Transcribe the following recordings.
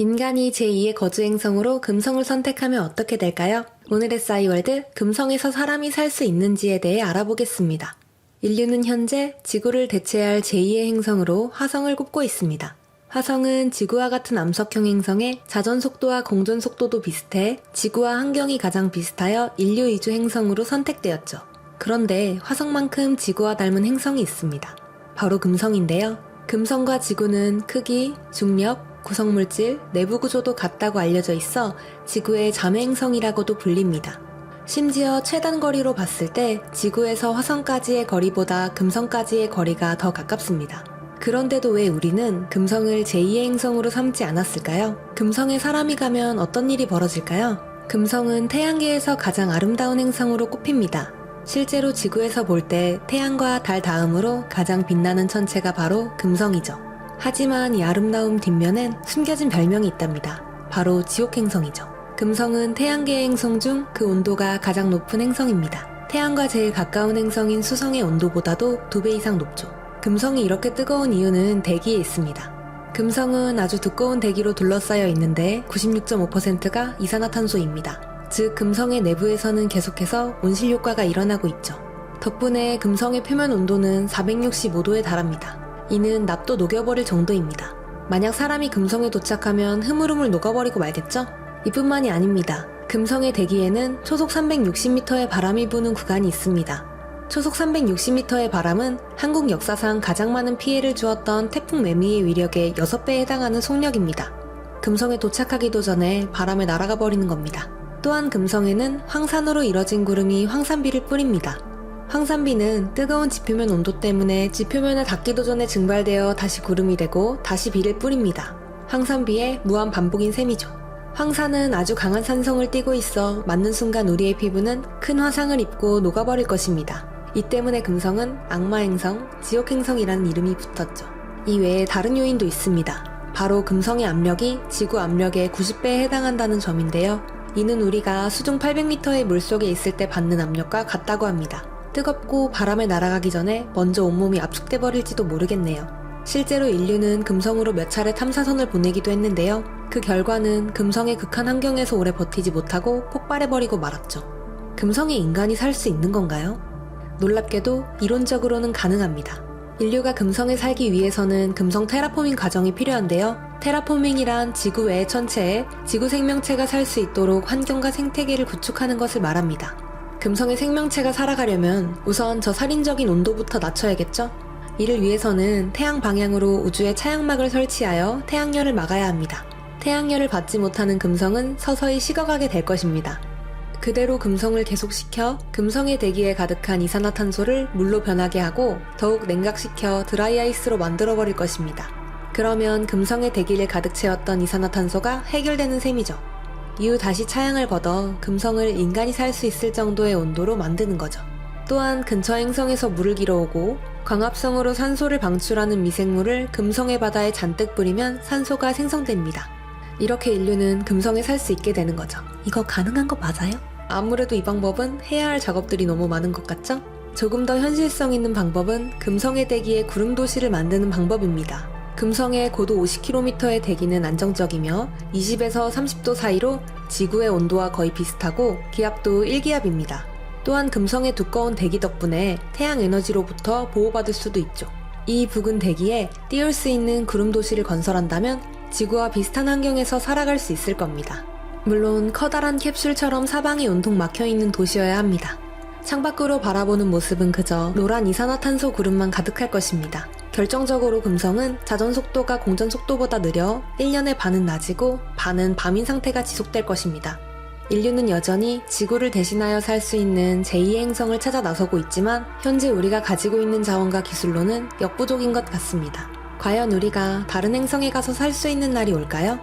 인간이 제2의 거주 행성으로 금성을 선택하면 어떻게 될까요? 오늘의 싸이월드 금성에서 사람이 살 수 있는지에 대해 알아보겠습니다. 인류는 현재 지구를 대체할 제2의 행성으로 화성을 꼽고 있습니다. 화성은 지구와 같은 암석형 행성에 자전 속도와 공전 속도도 비슷해 지구와 환경이 가장 비슷하여 인류 이주 행성으로 선택되었죠. 그런데 화성만큼 지구와 닮은 행성이 있습니다. 바로 금성인데요. 금성과 지구는 크기, 중력, 구성물질, 내부 구조도 같다고 알려져 있어 지구의 자매 행성이라고도 불립니다. 심지어 최단 거리로 봤을 때 지구에서 화성까지의 거리보다 금성까지의 거리가 더 가깝습니다. 그런데도 왜 우리는 금성을 제2의 행성으로 삼지 않았을까요? 금성에 사람이 가면 어떤 일이 벌어질까요? 금성은 태양계에서 가장 아름다운 행성으로 꼽힙니다. 실제로 지구에서 볼 때 태양과 달 다음으로 가장 빛나는 천체가 바로 금성이죠. 하지만 이 아름다움 뒷면엔 숨겨진 별명이 있답니다. 바로 지옥행성이죠. 금성은 태양계의 행성 중 그 온도가 가장 높은 행성입니다. 태양과 제일 가까운 행성인 수성의 온도보다도 두배 이상 높죠. 금성이 이렇게 뜨거운 이유는 대기에 있습니다. 금성은 아주 두꺼운 대기로 둘러싸여 있는데 96.5%가 이산화탄소입니다. 즉, 금성의 내부에서는 계속해서 온실 효과가 일어나고 있죠. 덕분에 금성의 표면 온도는 465도에 달합니다. 이는 납도 녹여버릴 정도입니다. 만약 사람이 금성에 도착하면 흐물흐물 녹아버리고 말겠죠? 이뿐만이 아닙니다. 금성의 대기에는 초속 360m의 바람이 부는 구간이 있습니다. 초속 360m의 바람은 한국 역사상 가장 많은 피해를 주었던 태풍 매미의 위력의 6배에 해당하는 속력입니다. 금성에 도착하기도 전에 바람에 날아가 버리는 겁니다. 또한 금성에는 황산으로 이뤄진 구름이 황산비를 뿌립니다. 황산비는 뜨거운 지표면 온도 때문에 지표면에 닿기도 전에 증발되어 다시 구름이 되고 다시 비를 뿌립니다. 황산비의 무한 반복인 셈이죠. 황산은 아주 강한 산성을 띠고 있어 맞는 순간 우리의 피부는 큰 화상을 입고 녹아버릴 것입니다. 이 때문에 금성은 악마행성, 지옥행성이라는 이름이 붙었죠. 이 외에 다른 요인도 있습니다. 바로 금성의 압력이 지구 압력의 90배에 해당한다는 점인데요. 이는 우리가 수중 800m의 물속에 있을 때 받는 압력과 같다고 합니다. 뜨겁고 바람에 날아가기 전에 먼저 온몸이 압축돼 버릴지도 모르겠네요. 실제로 인류는 금성으로 몇 차례 탐사선을 보내기도 했는데요. 그 결과는 금성의 극한 환경에서 오래 버티지 못하고 폭발해버리고 말았죠. 금성에 인간이 살 수 있는 건가요? 놀랍게도 이론적으로는 가능합니다. 인류가 금성에 살기 위해서는 금성 테라포밍 과정이 필요한데요. 테라포밍이란 지구 외의 천체에 지구 생명체가 살 수 있도록 환경과 생태계를 구축하는 것을 말합니다. 금성의 생명체가 살아가려면 우선 저 살인적인 온도부터 낮춰야겠죠? 이를 위해서는 태양 방향으로 우주에 차양막을 설치하여 태양열을 막아야 합니다. 태양열을 받지 못하는 금성은 서서히 식어가게 될 것입니다. 그대로 금성을 계속시켜 금성의 대기에 가득한 이산화탄소를 물로 변하게 하고 더욱 냉각시켜 드라이아이스로 만들어버릴 것입니다. 그러면 금성의 대기를 가득 채웠던 이산화탄소가 해결되는 셈이죠. 이후 다시 차양을 걷어 금성을 인간이 살 수 있을 정도의 온도로 만드는 거죠. 또한 근처 행성에서 물을 길어오고 광합성으로 산소를 방출하는 미생물을 금성의 바다에 잔뜩 뿌리면 산소가 생성됩니다. 이렇게 인류는 금성에 살 수 있게 되는 거죠. 이거 가능한 거 맞아요? 아무래도 이 방법은 해야 할 작업들이 너무 많은 것 같죠? 조금 더 현실성 있는 방법은 금성의 대기에 구름 도시를 만드는 방법입니다. 금성의 고도 50km의 대기는 안정적이며 20에서 30도 사이로 지구의 온도와 거의 비슷하고 기압도 1기압입니다. 또한 금성의 두꺼운 대기 덕분에 태양 에너지로부터 보호받을 수도 있죠. 이 붉은 대기에 띄울 수 있는 구름 도시를 건설한다면 지구와 비슷한 환경에서 살아갈 수 있을 겁니다. 물론 커다란 캡슐처럼 사방이 온통 막혀 있는 도시여야 합니다. 창밖으로 바라보는 모습은 그저 노란 이산화탄소 구름만 가득할 것입니다. 결정적으로 금성은 자전 속도가 공전 속도보다 느려 1년에 반은 낮이고 반은 밤인 상태가 지속될 것입니다. 인류는 여전히 지구를 대신하여 살 수 있는 제2의 행성을 찾아 나서고 있지만 현재 우리가 가지고 있는 자원과 기술로는 역부족인 것 같습니다. 과연 우리가 다른 행성에 가서 살 수 있는 날이 올까요?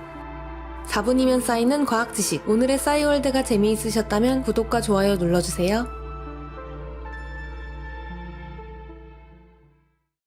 4분이면 쌓이는 과학 지식. 오늘의 싸이월드가 재미있으셨다면 구독과 좋아요 눌러주세요.